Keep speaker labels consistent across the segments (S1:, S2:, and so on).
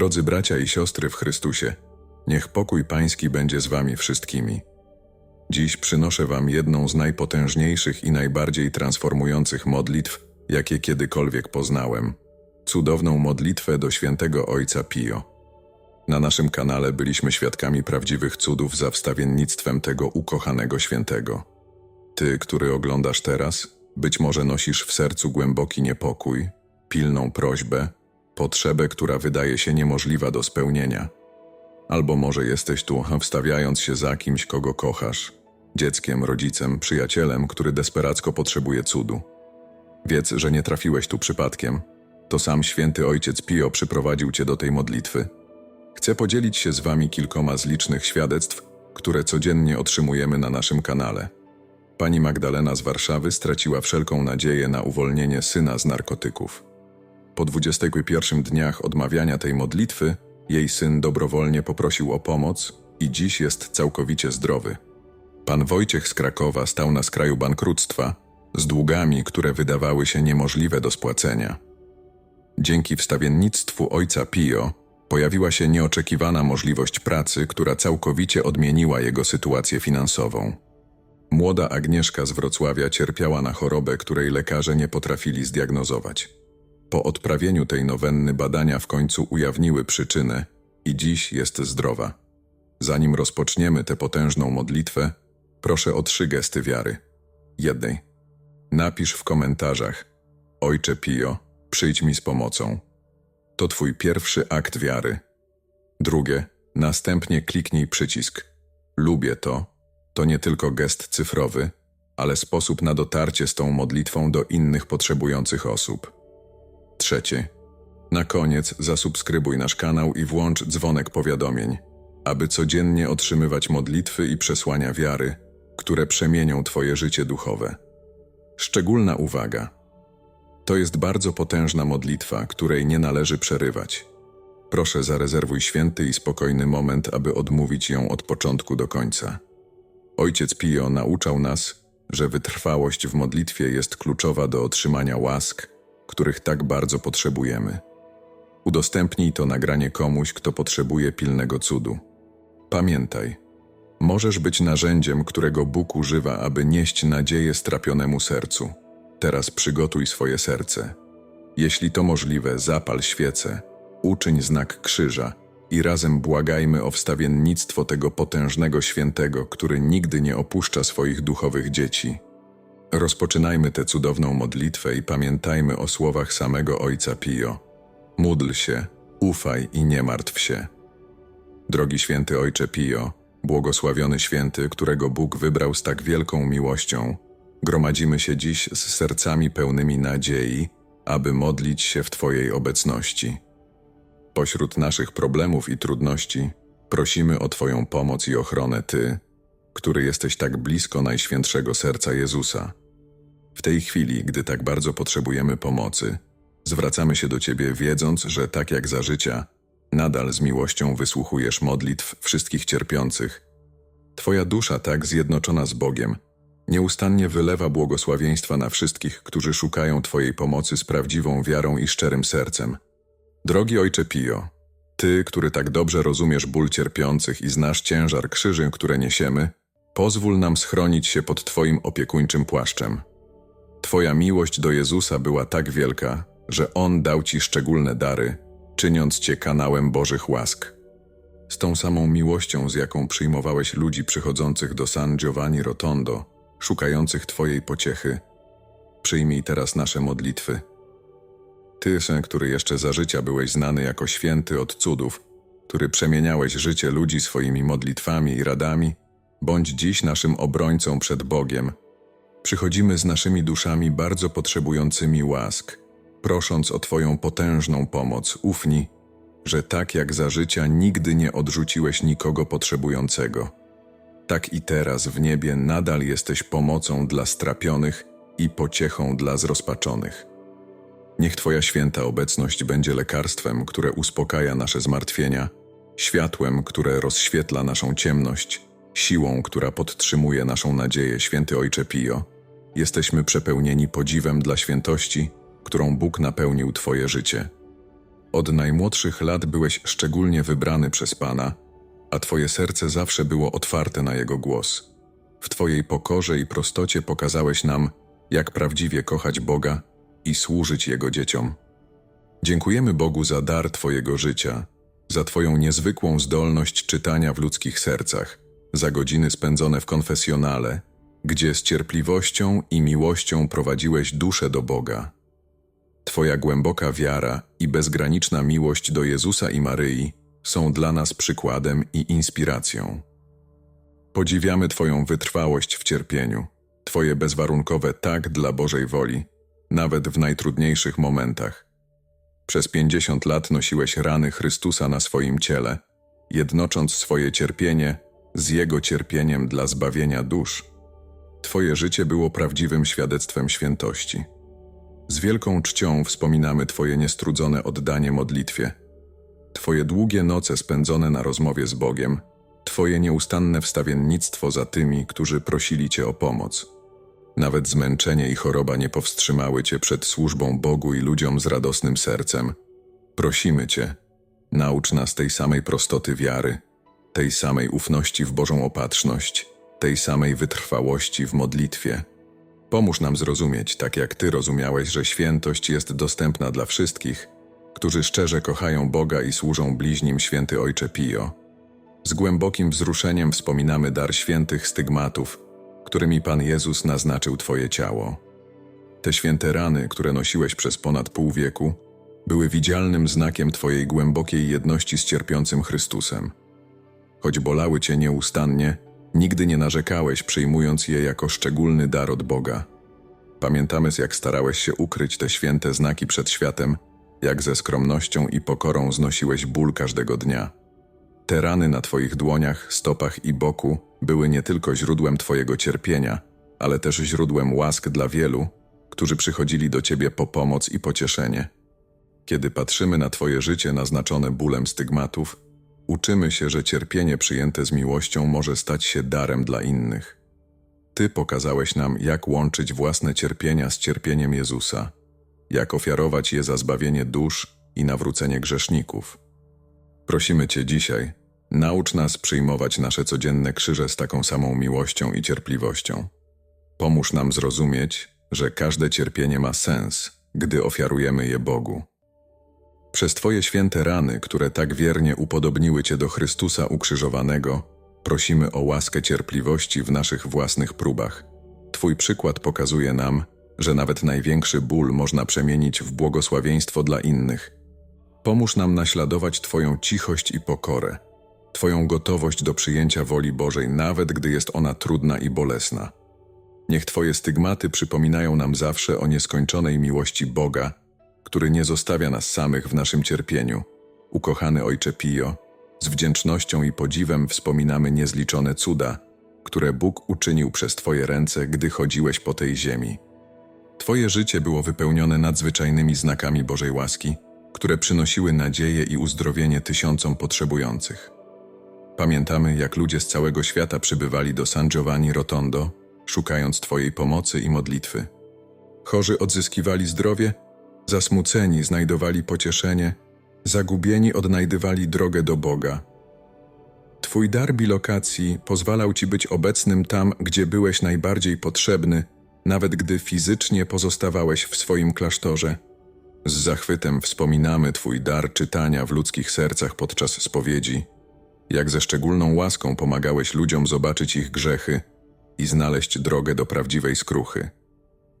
S1: Drodzy bracia i siostry w Chrystusie, niech pokój Pański będzie z Wami wszystkimi. Dziś przynoszę Wam jedną z najpotężniejszych i najbardziej transformujących modlitw, jakie kiedykolwiek poznałem. Cudowną modlitwę do świętego Ojca Pio. Na naszym kanale byliśmy świadkami prawdziwych cudów za wstawiennictwem tego ukochanego świętego. Ty, który oglądasz teraz, być może nosisz w sercu głęboki niepokój, pilną prośbę, potrzebę, która wydaje się niemożliwa do spełnienia. Albo może jesteś tu, wstawiając się za kimś, kogo kochasz, dzieckiem, rodzicem, przyjacielem, który desperacko potrzebuje cudu. Wiedz, że nie trafiłeś tu przypadkiem. To sam święty ojciec Pio przyprowadził cię do tej modlitwy. Chcę podzielić się z wami kilkoma z licznych świadectw, które codziennie otrzymujemy na naszym kanale. Pani Magdalena z Warszawy straciła wszelką nadzieję na uwolnienie syna z narkotyków. Po 21 dniach odmawiania tej modlitwy, jej syn dobrowolnie poprosił o pomoc i dziś jest całkowicie zdrowy. Pan Wojciech z Krakowa stał na skraju bankructwa, z długami, które wydawały się niemożliwe do spłacenia. Dzięki wstawiennictwu ojca Pio pojawiła się nieoczekiwana możliwość pracy, która całkowicie odmieniła jego sytuację finansową. Młoda Agnieszka z Wrocławia cierpiała na chorobę, której lekarze nie potrafili zdiagnozować. Po odprawieniu tej nowenny badania w końcu ujawniły przyczynę i dziś jest zdrowa. Zanim rozpoczniemy tę potężną modlitwę, proszę o trzy gesty wiary. Jednej. Napisz w komentarzach: Ojcze Pio, przyjdź mi z pomocą. To Twój pierwszy akt wiary. Drugie. Następnie kliknij przycisk. Lubię to. To nie tylko gest cyfrowy, ale sposób na dotarcie z tą modlitwą do innych potrzebujących osób. Trzecie. Na koniec zasubskrybuj nasz kanał i włącz dzwonek powiadomień, aby codziennie otrzymywać modlitwy i przesłania wiary, które przemienią Twoje życie duchowe. Szczególna uwaga. To jest bardzo potężna modlitwa, której nie należy przerywać. Proszę zarezerwuj święty i spokojny moment, aby odmówić ją od początku do końca. Ojciec Pio nauczał nas, że wytrwałość w modlitwie jest kluczowa do otrzymania łask, których tak bardzo potrzebujemy. Udostępnij to nagranie komuś, kto potrzebuje pilnego cudu. Pamiętaj, możesz być narzędziem, którego Bóg używa, aby nieść nadzieję strapionemu sercu. Teraz przygotuj swoje serce. Jeśli to możliwe, zapal świecę, uczyń znak krzyża i razem błagajmy o wstawiennictwo tego potężnego świętego, który nigdy nie opuszcza swoich duchowych dzieci. Rozpoczynajmy tę cudowną modlitwę i pamiętajmy o słowach samego Ojca Pio. Módl się, ufaj i nie martw się. Drogi święty Ojcze Pio, błogosławiony święty, którego Bóg wybrał z tak wielką miłością, gromadzimy się dziś z sercami pełnymi nadziei, aby modlić się w Twojej obecności. Pośród naszych problemów i trudności prosimy o Twoją pomoc i ochronę Ty, który jesteś tak blisko Najświętszego Serca Jezusa. W tej chwili, gdy tak bardzo potrzebujemy pomocy, zwracamy się do Ciebie wiedząc, że tak jak za życia, nadal z miłością wysłuchujesz modlitw wszystkich cierpiących. Twoja dusza, tak zjednoczona z Bogiem, nieustannie wylewa błogosławieństwa na wszystkich, którzy szukają Twojej pomocy z prawdziwą wiarą i szczerym sercem. Drogi Ojcze Pio, Ty, który tak dobrze rozumiesz ból cierpiących i znasz ciężar krzyży, które niesiemy, pozwól nam schronić się pod Twoim opiekuńczym płaszczem. Twoja miłość do Jezusa była tak wielka, że On dał Ci szczególne dary, czyniąc Cię kanałem Bożych łask. Z tą samą miłością, z jaką przyjmowałeś ludzi przychodzących do San Giovanni Rotondo, szukających Twojej pociechy, przyjmij teraz nasze modlitwy. Ty, sen, który jeszcze za życia byłeś znany jako święty od cudów, który przemieniałeś życie ludzi swoimi modlitwami i radami, bądź dziś naszym obrońcą przed Bogiem. Przychodzimy z naszymi duszami bardzo potrzebującymi łask, prosząc o Twoją potężną pomoc. Ufni, że tak jak za życia nigdy nie odrzuciłeś nikogo potrzebującego. Tak i teraz w niebie nadal jesteś pomocą dla strapionych i pociechą dla zrozpaczonych. Niech Twoja święta obecność będzie lekarstwem, które uspokaja nasze zmartwienia, światłem, które rozświetla naszą ciemność, siłą, która podtrzymuje naszą nadzieję, święty Ojcze Pio. Jesteśmy przepełnieni podziwem dla świętości, którą Bóg napełnił Twoje życie. Od najmłodszych lat byłeś szczególnie wybrany przez Pana, a Twoje serce zawsze było otwarte na Jego głos. W Twojej pokorze i prostocie pokazałeś nam, jak prawdziwie kochać Boga i służyć Jego dzieciom. Dziękujemy Bogu za dar Twojego życia, za Twoją niezwykłą zdolność czytania w ludzkich sercach, za godziny spędzone w konfesjonale, gdzie z cierpliwością i miłością prowadziłeś duszę do Boga. Twoja głęboka wiara i bezgraniczna miłość do Jezusa i Maryi są dla nas przykładem i inspiracją. Podziwiamy Twoją wytrwałość w cierpieniu, Twoje bezwarunkowe tak dla Bożej woli, nawet w najtrudniejszych momentach. Przez pięćdziesiąt lat nosiłeś rany Chrystusa na swoim ciele, jednocząc swoje cierpienie z Jego cierpieniem dla zbawienia dusz. Twoje życie było prawdziwym świadectwem świętości. Z wielką czcią wspominamy Twoje niestrudzone oddanie modlitwie, Twoje długie noce spędzone na rozmowie z Bogiem, Twoje nieustanne wstawiennictwo za tymi, którzy prosili Cię o pomoc. Nawet zmęczenie i choroba nie powstrzymały Cię przed służbą Bogu i ludziom z radosnym sercem. Prosimy Cię, naucz nas tej samej prostoty wiary, tej samej ufności w Bożą opatrzność, tej samej wytrwałości w modlitwie. Pomóż nam zrozumieć, tak jak Ty rozumiałeś, że świętość jest dostępna dla wszystkich, którzy szczerze kochają Boga i służą bliźnim święty Ojcze Pio. Z głębokim wzruszeniem wspominamy dar świętych stygmatów, którymi Pan Jezus naznaczył Twoje ciało. Te święte rany, które nosiłeś przez ponad pół wieku, były widzialnym znakiem Twojej głębokiej jedności z cierpiącym Chrystusem. Choć bolały Cię nieustannie, nigdy nie narzekałeś, przyjmując je jako szczególny dar od Boga. Pamiętamy, jak starałeś się ukryć te święte znaki przed światem, jak ze skromnością i pokorą znosiłeś ból każdego dnia. Te rany na Twoich dłoniach, stopach i boku były nie tylko źródłem Twojego cierpienia, ale też źródłem łask dla wielu, którzy przychodzili do Ciebie po pomoc i pocieszenie. Kiedy patrzymy na Twoje życie naznaczone bólem stygmatów, uczymy się, że cierpienie przyjęte z miłością może stać się darem dla innych. Ty pokazałeś nam, jak łączyć własne cierpienia z cierpieniem Jezusa, jak ofiarować je za zbawienie dusz i nawrócenie grzeszników. Prosimy Cię dzisiaj, naucz nas przyjmować nasze codzienne krzyże z taką samą miłością i cierpliwością. Pomóż nam zrozumieć, że każde cierpienie ma sens, gdy ofiarujemy je Bogu. Przez Twoje święte rany, które tak wiernie upodobniły Cię do Chrystusa ukrzyżowanego, prosimy o łaskę cierpliwości w naszych własnych próbach. Twój przykład pokazuje nam, że nawet największy ból można przemienić w błogosławieństwo dla innych. Pomóż nam naśladować Twoją cichość i pokorę, Twoją gotowość do przyjęcia woli Bożej, nawet gdy jest ona trudna i bolesna. Niech Twoje stygmaty przypominają nam zawsze o nieskończonej miłości Boga, który nie zostawia nas samych w naszym cierpieniu. Ukochany Ojcze Pio, z wdzięcznością i podziwem wspominamy niezliczone cuda, które Bóg uczynił przez Twoje ręce, gdy chodziłeś po tej ziemi. Twoje życie było wypełnione nadzwyczajnymi znakami Bożej łaski, które przynosiły nadzieję i uzdrowienie tysiącom potrzebujących. Pamiętamy, jak ludzie z całego świata przybywali do San Giovanni Rotondo, szukając Twojej pomocy i modlitwy. Chorzy odzyskiwali zdrowie, zasmuceni znajdowali pocieszenie, zagubieni odnajdywali drogę do Boga. Twój dar bilokacji pozwalał Ci być obecnym tam, gdzie byłeś najbardziej potrzebny, nawet gdy fizycznie pozostawałeś w swoim klasztorze. Z zachwytem wspominamy Twój dar czytania w ludzkich sercach podczas spowiedzi, jak ze szczególną łaską pomagałeś ludziom zobaczyć ich grzechy i znaleźć drogę do prawdziwej skruchy.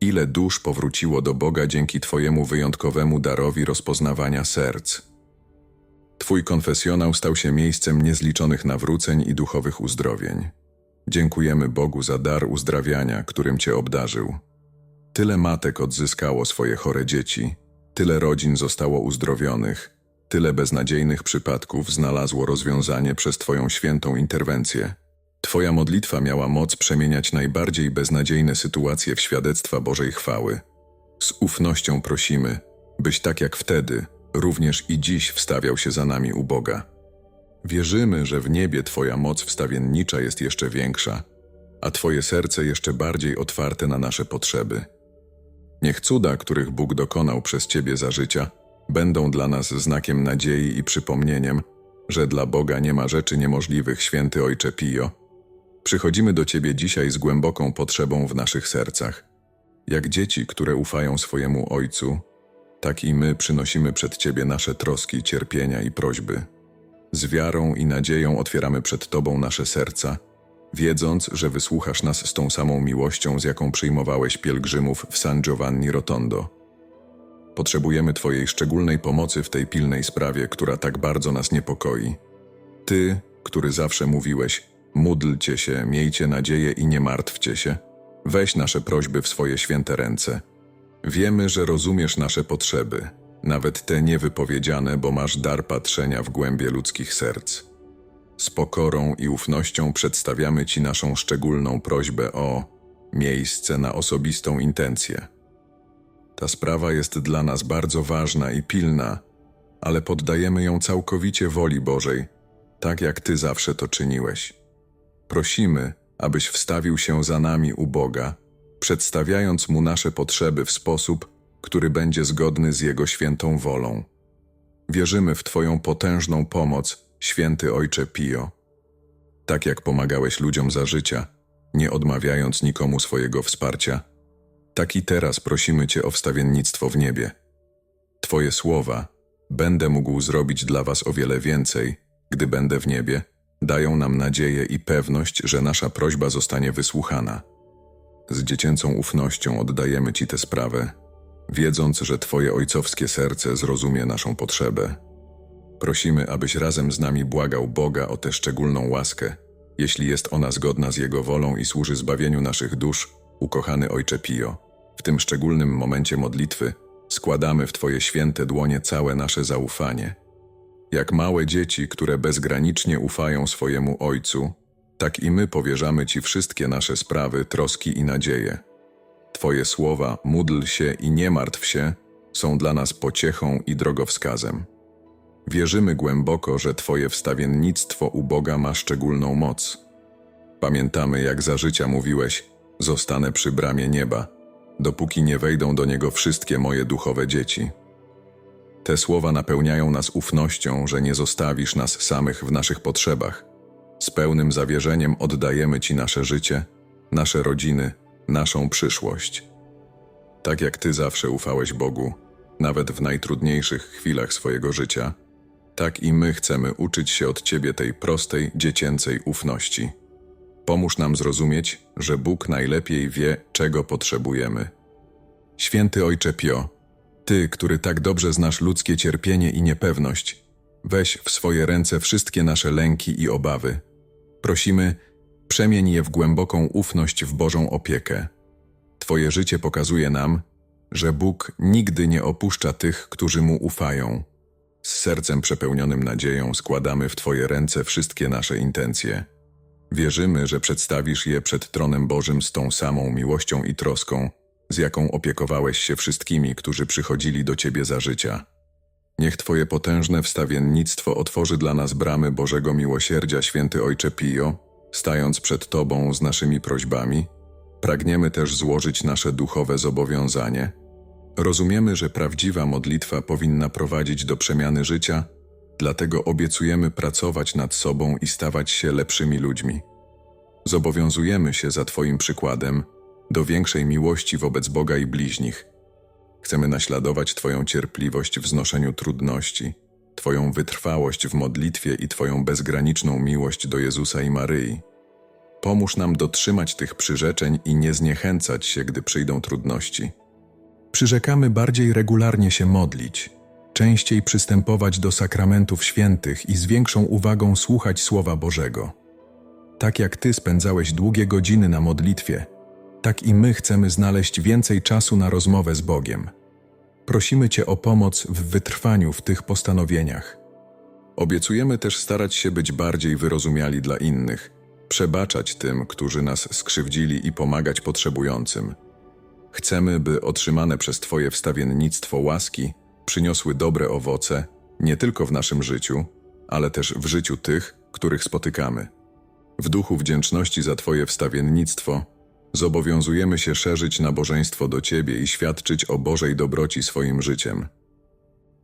S1: Ile dusz powróciło do Boga dzięki Twojemu wyjątkowemu darowi rozpoznawania serc. Twój konfesjonał stał się miejscem niezliczonych nawróceń i duchowych uzdrowień. Dziękujemy Bogu za dar uzdrawiania, którym Cię obdarzył. Tyle matek odzyskało swoje chore dzieci, tyle rodzin zostało uzdrowionych, tyle beznadziejnych przypadków znalazło rozwiązanie przez Twoją świętą interwencję. Twoja modlitwa miała moc przemieniać najbardziej beznadziejne sytuacje w świadectwa Bożej chwały. Z ufnością prosimy, byś tak jak wtedy, również i dziś wstawiał się za nami u Boga. Wierzymy, że w niebie Twoja moc wstawiennicza jest jeszcze większa, a Twoje serce jeszcze bardziej otwarte na nasze potrzeby. Niech cuda, których Bóg dokonał przez Ciebie za życia, będą dla nas znakiem nadziei i przypomnieniem, że dla Boga nie ma rzeczy niemożliwych, święty Ojcze Pio. Przychodzimy do Ciebie dzisiaj z głęboką potrzebą w naszych sercach. Jak dzieci, które ufają swojemu Ojcu, tak i my przynosimy przed Ciebie nasze troski, cierpienia i prośby. Z wiarą i nadzieją otwieramy przed Tobą nasze serca, wiedząc, że wysłuchasz nas z tą samą miłością, z jaką przyjmowałeś pielgrzymów w San Giovanni Rotondo. Potrzebujemy Twojej szczególnej pomocy w tej pilnej sprawie, która tak bardzo nas niepokoi. Ty, który zawsze mówiłeś, módlcie się, miejcie nadzieję i nie martwcie się. Weź nasze prośby w swoje święte ręce. Wiemy, że rozumiesz nasze potrzeby, nawet te niewypowiedziane, bo masz dar patrzenia w głębie ludzkich serc. Z pokorą i ufnością przedstawiamy Ci naszą szczególną prośbę o miejsce na osobistą intencję. Ta sprawa jest dla nas bardzo ważna i pilna, ale poddajemy ją całkowicie woli Bożej, tak jak Ty zawsze to czyniłeś. Prosimy, abyś wstawił się za nami u Boga, przedstawiając Mu nasze potrzeby w sposób, który będzie zgodny z Jego świętą wolą. Wierzymy w Twoją potężną pomoc, święty Ojcze Pio. Tak jak pomagałeś ludziom za życia, nie odmawiając nikomu swojego wsparcia, tak i teraz prosimy Cię o wstawiennictwo w niebie. Twoje słowa, będę mógł zrobić dla Was o wiele więcej, gdy będę w niebie, dają nam nadzieję i pewność, że nasza prośba zostanie wysłuchana. Z dziecięcą ufnością oddajemy Ci tę sprawę, wiedząc, że Twoje ojcowskie serce zrozumie naszą potrzebę. Prosimy, abyś razem z nami błagał Boga o tę szczególną łaskę, jeśli jest ona zgodna z Jego wolą i służy zbawieniu naszych dusz, ukochany Ojcze Pio. W tym szczególnym momencie modlitwy składamy w Twoje święte dłonie całe nasze zaufanie. Jak małe dzieci, które bezgranicznie ufają swojemu Ojcu, tak i my powierzamy Ci wszystkie nasze sprawy, troski i nadzieje. Twoje słowa, módl się i nie martw się, są dla nas pociechą i drogowskazem. Wierzymy głęboko, że Twoje wstawiennictwo u Boga ma szczególną moc. Pamiętamy, jak za życia mówiłeś: Zostanę przy bramie nieba, dopóki nie wejdą do niego wszystkie moje duchowe dzieci. Te słowa napełniają nas ufnością, że nie zostawisz nas samych w naszych potrzebach. Z pełnym zawierzeniem oddajemy Ci nasze życie, nasze rodziny, naszą przyszłość. Tak jak Ty zawsze ufałeś Bogu, nawet w najtrudniejszych chwilach swojego życia, tak i my chcemy uczyć się od Ciebie tej prostej, dziecięcej ufności. Pomóż nam zrozumieć, że Bóg najlepiej wie, czego potrzebujemy. Święty Ojcze Pio, Ty, który tak dobrze znasz ludzkie cierpienie i niepewność, weź w swoje ręce wszystkie nasze lęki i obawy. Prosimy, przemień je w głęboką ufność w Bożą opiekę. Twoje życie pokazuje nam, że Bóg nigdy nie opuszcza tych, którzy Mu ufają. Z sercem przepełnionym nadzieją składamy w Twoje ręce wszystkie nasze intencje. Wierzymy, że przedstawisz je przed tronem Bożym z tą samą miłością i troską, z jaką opiekowałeś się wszystkimi, którzy przychodzili do Ciebie za życia. Niech Twoje potężne wstawiennictwo otworzy dla nas bramy Bożego Miłosierdzia, święty Ojcze Pio, stając przed Tobą z naszymi prośbami. Pragniemy też złożyć nasze duchowe zobowiązanie. Rozumiemy, że prawdziwa modlitwa powinna prowadzić do przemiany życia, dlatego obiecujemy pracować nad sobą i stawać się lepszymi ludźmi. Zobowiązujemy się za Twoim przykładem do większej miłości wobec Boga i bliźnich. Chcemy naśladować Twoją cierpliwość w znoszeniu trudności, Twoją wytrwałość w modlitwie i Twoją bezgraniczną miłość do Jezusa i Maryi. Pomóż nam dotrzymać tych przyrzeczeń i nie zniechęcać się, gdy przyjdą trudności. Przyrzekamy bardziej regularnie się modlić, częściej przystępować do sakramentów świętych i z większą uwagą słuchać Słowa Bożego. Tak jak Ty spędzałeś długie godziny na modlitwie, tak i my chcemy znaleźć więcej czasu na rozmowę z Bogiem. Prosimy Cię o pomoc w wytrwaniu w tych postanowieniach. Obiecujemy też starać się być bardziej wyrozumiali dla innych, przebaczać tym, którzy nas skrzywdzili i pomagać potrzebującym. Chcemy, by otrzymane przez Twoje wstawiennictwo łaski przyniosły dobre owoce nie tylko w naszym życiu, ale też w życiu tych, których spotykamy. W duchu wdzięczności za Twoje wstawiennictwo zobowiązujemy się szerzyć nabożeństwo do Ciebie i świadczyć o Bożej dobroci swoim życiem.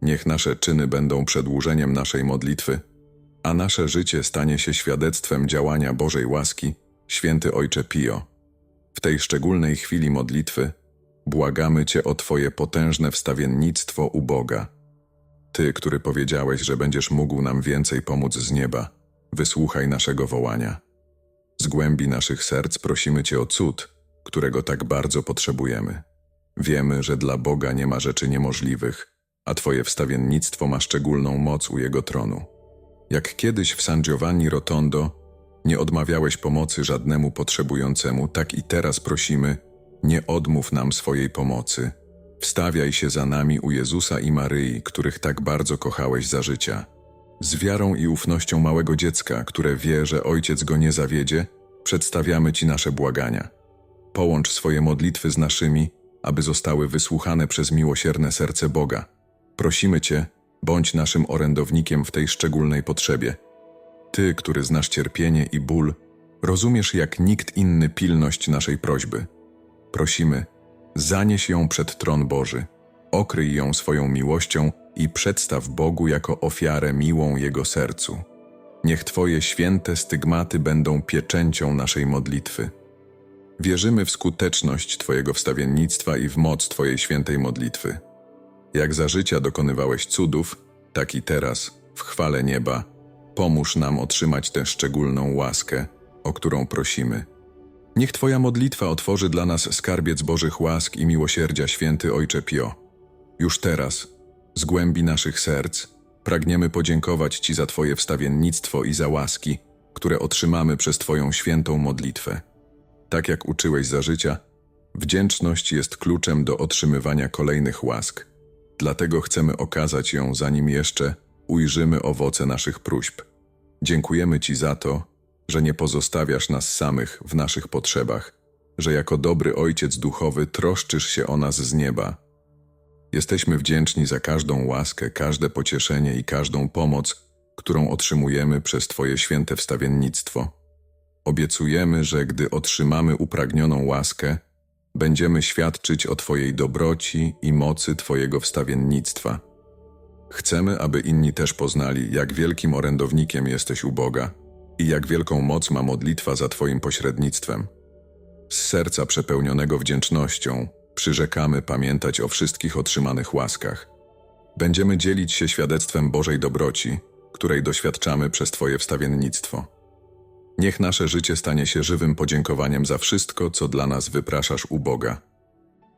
S1: Niech nasze czyny będą przedłużeniem naszej modlitwy, a nasze życie stanie się świadectwem działania Bożej łaski, święty Ojcze Pio. W tej szczególnej chwili modlitwy błagamy Cię o Twoje potężne wstawiennictwo u Boga. Ty, który powiedziałeś, że będziesz mógł nam więcej pomóc z nieba, wysłuchaj naszego wołania. Z głębi naszych serc prosimy Cię o cud, którego tak bardzo potrzebujemy. Wiemy, że dla Boga nie ma rzeczy niemożliwych, a Twoje wstawiennictwo ma szczególną moc u Jego tronu. Jak kiedyś w San Giovanni Rotondo nie odmawiałeś pomocy żadnemu potrzebującemu, tak i teraz prosimy, nie odmów nam swojej pomocy. Wstawiaj się za nami u Jezusa i Maryi, których tak bardzo kochałeś za życia. Z wiarą i ufnością małego dziecka, które wie, że ojciec go nie zawiedzie, przedstawiamy Ci nasze błagania. Połącz swoje modlitwy z naszymi, aby zostały wysłuchane przez miłosierne serce Boga. Prosimy Cię, bądź naszym orędownikiem w tej szczególnej potrzebie. Ty, który znasz cierpienie i ból, rozumiesz jak nikt inny pilność naszej prośby. Prosimy, zanieś ją przed tron Boży, okryj ją swoją miłością i przedstaw Bogu jako ofiarę miłą Jego sercu. Niech Twoje święte stygmaty będą pieczęcią naszej modlitwy. Wierzymy w skuteczność Twojego wstawiennictwa i w moc Twojej świętej modlitwy. Jak za życia dokonywałeś cudów, tak i teraz, w chwale nieba, pomóż nam otrzymać tę szczególną łaskę, o którą prosimy. Niech Twoja modlitwa otworzy dla nas skarbiec Bożych łask i miłosierdzia, święty Ojcze Pio. Już teraz, z głębi naszych serc, pragniemy podziękować Ci za Twoje wstawiennictwo i za łaski, które otrzymamy przez Twoją świętą modlitwę. Tak jak uczyłeś za życia, wdzięczność jest kluczem do otrzymywania kolejnych łask. Dlatego chcemy okazać ją, zanim jeszcze ujrzymy owoce naszych próśb. Dziękujemy Ci za to, że nie pozostawiasz nas samych w naszych potrzebach, że jako dobry Ojciec Duchowy troszczysz się o nas z nieba. Jesteśmy wdzięczni za każdą łaskę, każde pocieszenie i każdą pomoc, którą otrzymujemy przez Twoje święte wstawiennictwo. Obiecujemy, że gdy otrzymamy upragnioną łaskę, będziemy świadczyć o Twojej dobroci i mocy Twojego wstawiennictwa. Chcemy, aby inni też poznali, jak wielkim orędownikiem jesteś u Boga i jak wielką moc ma modlitwa za Twoim pośrednictwem. Z serca przepełnionego wdzięcznością przyrzekamy pamiętać o wszystkich otrzymanych łaskach. Będziemy dzielić się świadectwem Bożej dobroci, której doświadczamy przez Twoje wstawiennictwo. Niech nasze życie stanie się żywym podziękowaniem za wszystko, co dla nas wypraszasz u Boga.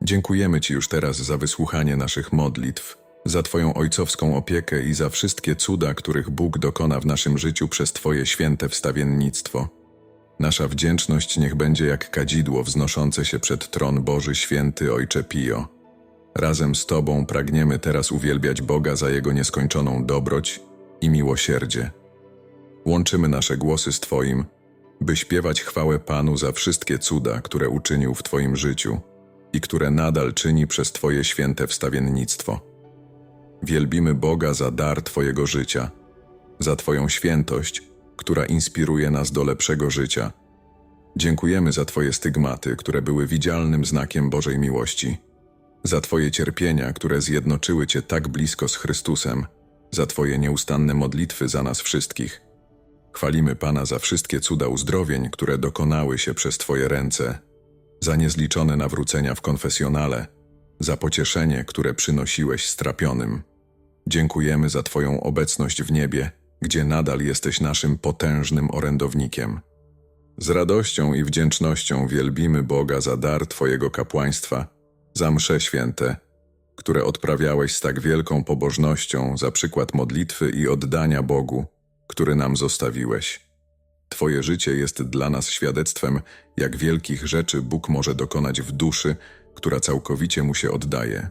S1: Dziękujemy Ci już teraz za wysłuchanie naszych modlitw, za Twoją ojcowską opiekę i za wszystkie cuda, których Bóg dokona w naszym życiu przez Twoje święte wstawiennictwo. Nasza wdzięczność niech będzie jak kadzidło wznoszące się przed tron Boży Święty Ojcze Pio. Razem z Tobą pragniemy teraz uwielbiać Boga za Jego nieskończoną dobroć i miłosierdzie. Łączymy nasze głosy z Twoim, by śpiewać chwałę Panu za wszystkie cuda, które uczynił w Twoim życiu i które nadal czyni przez Twoje święte wstawiennictwo. Wielbimy Boga za dar Twojego życia, za Twoją świętość, która inspiruje nas do lepszego życia. Dziękujemy za Twoje stygmaty, które były widzialnym znakiem Bożej miłości, za Twoje cierpienia, które zjednoczyły Cię tak blisko z Chrystusem, za Twoje nieustanne modlitwy za nas wszystkich. Chwalimy Pana za wszystkie cuda uzdrowień, które dokonały się przez Twoje ręce, za niezliczone nawrócenia w konfesjonale, za pocieszenie, które przynosiłeś strapionym. Dziękujemy za Twoją obecność w niebie, gdzie nadal jesteś naszym potężnym orędownikiem. Z radością i wdzięcznością wielbimy Boga za dar Twojego kapłaństwa, za msze święte, które odprawiałeś z tak wielką pobożnością, za przykład modlitwy i oddania Bogu, który nam zostawiłeś. Twoje życie jest dla nas świadectwem, jak wielkich rzeczy Bóg może dokonać w duszy, która całkowicie mu się oddaje.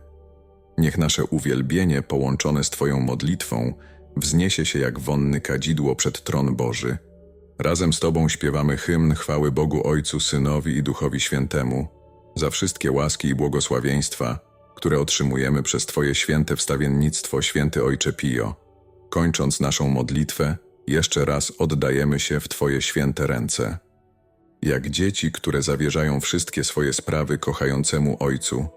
S1: Niech nasze uwielbienie połączone z Twoją modlitwą wzniesie się jak wonny kadzidło przed tron Boży. Razem z Tobą śpiewamy hymn chwały Bogu Ojcu, Synowi i Duchowi Świętemu za wszystkie łaski i błogosławieństwa, które otrzymujemy przez Twoje święte wstawiennictwo, święty Ojcze Pio. Kończąc naszą modlitwę, jeszcze raz oddajemy się w Twoje święte ręce. Jak dzieci, które zawierzają wszystkie swoje sprawy kochającemu Ojcu,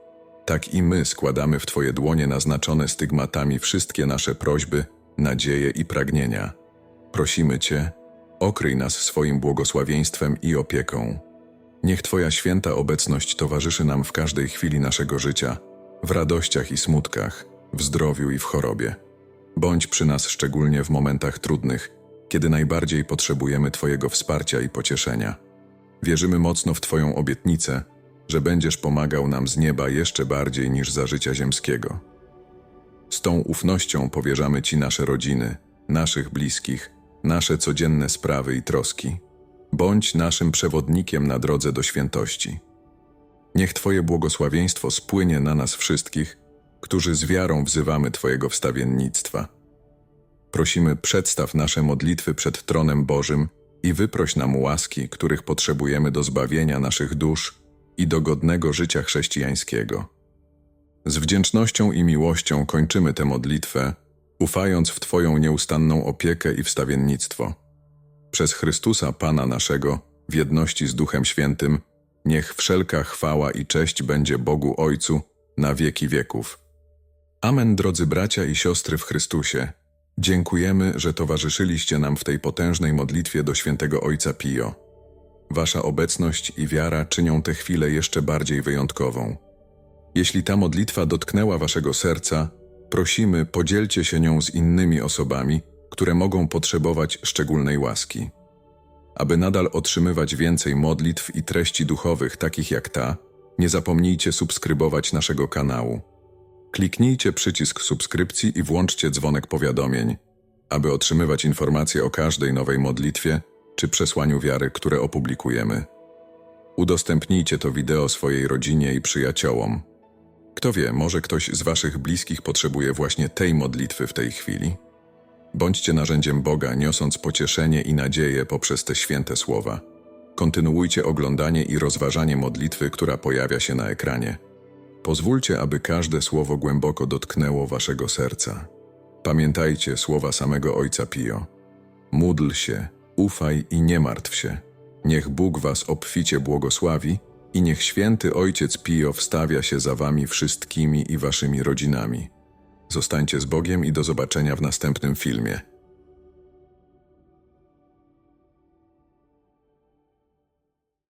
S1: tak i my składamy w Twoje dłonie naznaczone stygmatami wszystkie nasze prośby, nadzieje i pragnienia. Prosimy Cię, okryj nas swoim błogosławieństwem i opieką. Niech Twoja święta obecność towarzyszy nam w każdej chwili naszego życia, w radościach i smutkach, w zdrowiu i w chorobie. Bądź przy nas szczególnie w momentach trudnych, kiedy najbardziej potrzebujemy Twojego wsparcia i pocieszenia. Wierzymy mocno w Twoją obietnicę, że będziesz pomagał nam z nieba jeszcze bardziej niż za życia ziemskiego. Z tą ufnością powierzamy Ci nasze rodziny, naszych bliskich, nasze codzienne sprawy i troski. Bądź naszym przewodnikiem na drodze do świętości. Niech Twoje błogosławieństwo spłynie na nas wszystkich, którzy z wiarą wzywamy Twojego wstawiennictwa. Prosimy, przedstaw nasze modlitwy przed tronem Bożym i wyproś nam łaski, których potrzebujemy do zbawienia naszych dusz i do godnego życia chrześcijańskiego. Z wdzięcznością i miłością kończymy tę modlitwę, ufając w Twoją nieustanną opiekę i wstawiennictwo. Przez Chrystusa Pana naszego, w jedności z Duchem Świętym, niech wszelka chwała i cześć będzie Bogu Ojcu na wieki wieków. Amen, drodzy bracia i siostry w Chrystusie. Dziękujemy, że towarzyszyliście nam w tej potężnej modlitwie do świętego Ojca Pio. Wasza obecność i wiara czynią tę chwilę jeszcze bardziej wyjątkową. Jeśli ta modlitwa dotknęła waszego serca, prosimy, podzielcie się nią z innymi osobami, które mogą potrzebować szczególnej łaski. Aby nadal otrzymywać więcej modlitw i treści duchowych takich jak ta, nie zapomnijcie subskrybować naszego kanału. Kliknijcie przycisk subskrypcji i włączcie dzwonek powiadomień, aby otrzymywać informacje o każdej nowej modlitwie czy przesłaniu wiary, które opublikujemy. Udostępnijcie to wideo swojej rodzinie i przyjaciołom. Kto wie, może ktoś z Waszych bliskich potrzebuje właśnie tej modlitwy w tej chwili. Bądźcie narzędziem Boga, niosąc pocieszenie i nadzieję poprzez te święte słowa. Kontynuujcie oglądanie i rozważanie modlitwy, która pojawia się na ekranie. Pozwólcie, aby każde słowo głęboko dotknęło Waszego serca. Pamiętajcie słowa samego Ojca Pio. Módl się, ufaj i nie martw się. Niech Bóg Was obficie błogosławi i niech święty Ojciec Pio wstawia się za Wami wszystkimi i Waszymi rodzinami. Zostańcie z Bogiem i do zobaczenia w następnym filmie.